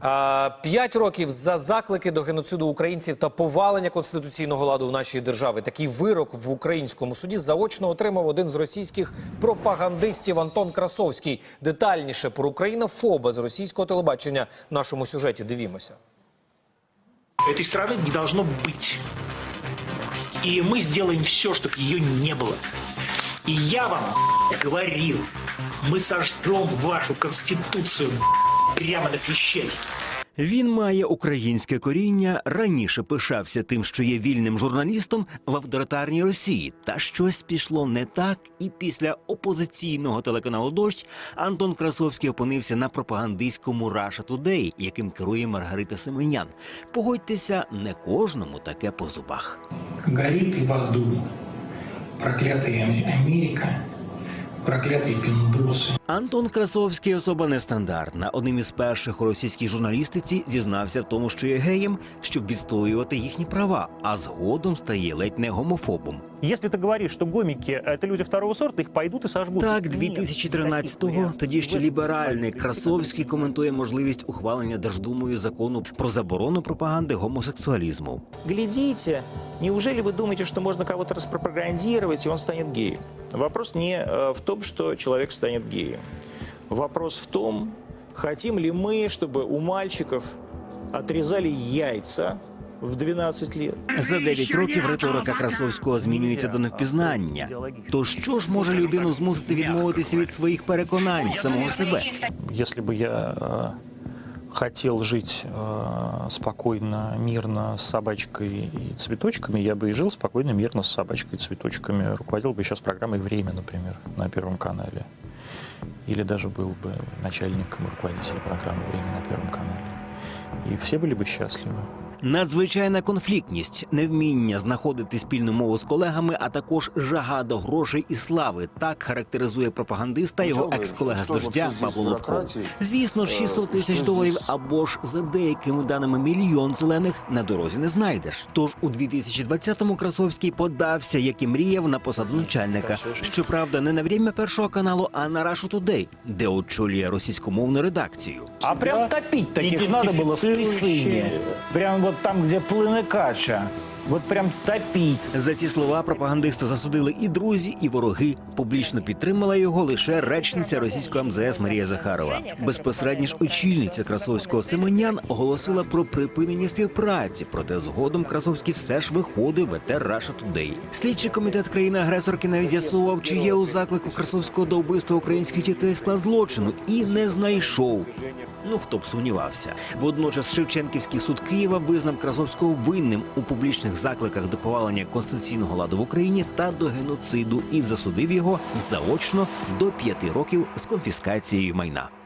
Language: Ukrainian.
А, П'ять років за заклики до геноциду українців та повалення конституційного ладу в нашій державі. Такий вирок в українському суді заочно отримав один з російських пропагандистів Антон Красовський. Детальніше про Українофоба з російського телебачення в нашому сюжеті. Дивімося. Этой страны не должно быть. И мы сделаем все, чтобы ее не было. И я вам говорил, мы сожжем вашу конституцию прямо на Крещатике. Він має українське коріння, раніше пишався тим, що є вільним журналістом в авторитарній Росії. Та щось пішло не так, і після опозиційного телеканалу Дощ Антон Красовський опинився на пропагандистському Russia Today, яким керує Маргарита Семенян. Погодьтеся, не кожному таке по зубах. горит в аду проклятая Америка, проклятые пиндосы. Антон Красовський особа нестандартна. Одним із перших у російській журналістиці зізнався в тому, що є геєм, щоб відстоювати їхні права, а згодом стає ледь не гомофобом. Если ты говоришь, что гомики – это люди второго сорта, их пойдут и сожгут. Так, Нет, 2013-го таких тоді ще варіантів. ліберальний Красовський коментує можливість ухвалення Держдумою закону про заборону пропаганди гомосексуалізму. глядите, неужели вы думаете, что можно кого-то распропагандировать, и он станет геем? Вопрос не э, в том, что человек станет геем. Вопрос в том, хотим ли мы, чтобы у мальчиков отрезали яйца в 12 лет. За 9 років риторика Красовського змінюється до невпізнання. То що ж може людину змусити відмовитися від своїх переконань самого себе? Если бы я э, хотел жить э, спокойно, мирно с собачкой и цветочками, я бы и жил спокойно, мирно с собачкой и цветочками. Руководил бы сейчас программой «Время», например, на Первом канале. Или даже был бы начальником руководителя программы «Время» на Первом канале. И все были бы счастливы. Надзвичайна конфліктність, невміння знаходити спільну мову з колегами, а також жага до грошей і слави. Так характеризує пропагандиста його екс-колега з дождя Павло Лобков. Звісно, ж, 600 тисяч доларів або ж за деякими даними мільйон зелених на дорозі не знайдеш. Тож у 2020-му Красовський подався, як і мріяв, на посаду начальника. Щоправда, не на время першого каналу, а на Russia Today, де очолює російськомовну редакцію. А прям топить таких надо было в Присыне. Прям вот там, где плыны кача. Вот прям топить. За ці слова пропагандиста засудили і друзі, і вороги. Публічно підтримала його лише речниця російського МЗС Марія Захарова. Безпосередньо ж очільниця Красовського Семенян оголосила про припинення співпраці. Проте згодом Красовський все ж виходив в етер Russia Today. Слідчий комітет країни-агресорки навіть з'ясував, чи є у заклику Красовського до вбивства українських дітей склад злочину, і не знайшов. Ну хто б сумнівався. Водночас Шевченківський суд Києва визнав Красовського винним у публічних закликах до повалення конституційного ладу в Україні та до геноциду і засудив його заочно до п'яти років з конфіскацією майна.